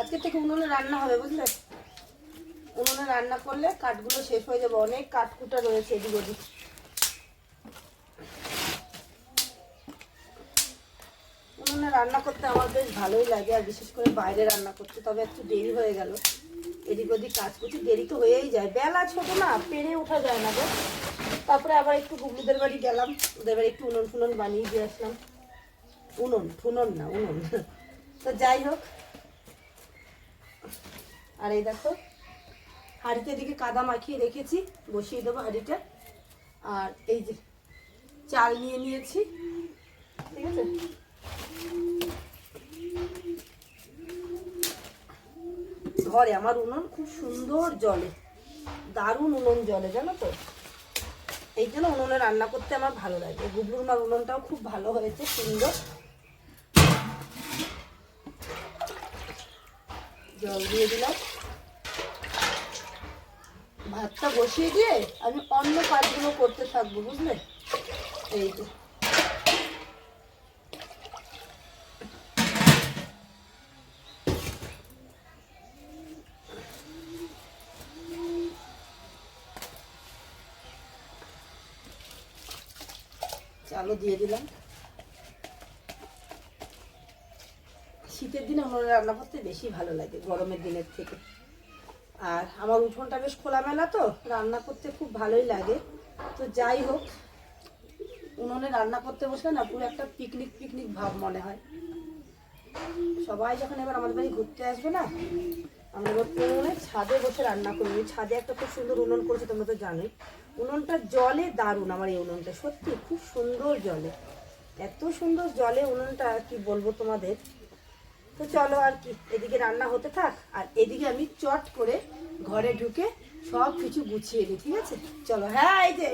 আজকে থেকে উনুনে রান্না হবে, বুঝলে? উনুনে রান্না করলে কাঠগুলো শেষ হয়ে যাবে, অনেক কাঠকুটা রয়েছে এদিক ওদিক। উনুনে রান্না করতে আমার বেশ ভালোই লাগে, আর বিশেষ করে বাইরে রান্না করতে, তবে একটু দেরি হয়ে গেল। এদিক ওদিক কাজ করছি, দেরি তো হয়েই যায়। বেলা ছোট না, পেরে ওঠা যায় না গো। তারপরে আবার একটু গুগলুদের বাড়ি গেলাম, ওদের বাড়ি একটু উনুন ফুনন বানিয়ে দিয়ে আসলাম। উনুন, ফুনন না, উনুন। তো যাই হোক আর এই দেখো, হাঁড়িতে এদিকে কাদা মাখিয়ে রেখেছি, বসিয়ে দেবো হাঁড়িটা। আর এই যে চাল নিয়ে নিয়েছি, ঠিক আছে? ঘরে আমার উনুন খুব সুন্দর জলে, দারুণ উনুন জলে, জানো তো? এই জন্য উনুনে রান্না করতে আমার ভালো লাগে। গুবলুর মার উনুনটাও খুব ভালো হয়েছে, সুন্দর। জল দিয়ে দিলাম। ভাতটা বসিয়ে দিয়ে আমি অন্য কাজগুলো করতে থাকব, বুঝলে? এই যে। চালও দিয়ে দিলাম। শীতের দিনে উনুনে রান্না করতে বেশি ভালো লাগে, গরমের দিনের থেকে। আর আমার উঠোনটা বেশ খোলামেলা তো, রান্না করতে খুব ভালোই লাগে। তো যাই হোক, উনুনে রান্না করতে বসলে না পুরো একটা পিকনিক পিকনিক ভাব মনে হয়। সবাই যখন এবার আমাদের বাড়ি ঘুরতে আসবে না আমরা এবার উনুনে ছাদে বসে রান্না করি ছাদে একটা খুব সুন্দর উনুন করেছে, তোমরা তো জানোই। উনুনটা জলে দারুণ আমার এই উনুনটা, সত্যি খুব সুন্দর জলে। এত সুন্দর জলে উনুনটা কি বলব তোমাদের? তো চলো আর কি, এদিকে রান্না হতে থাক, আর এদিকে আমি চট করে ঘরে ঢুকে সব কিছু গুছিয়ে নিই, ঠিক আছে? চলো হ্যাঁ এই যে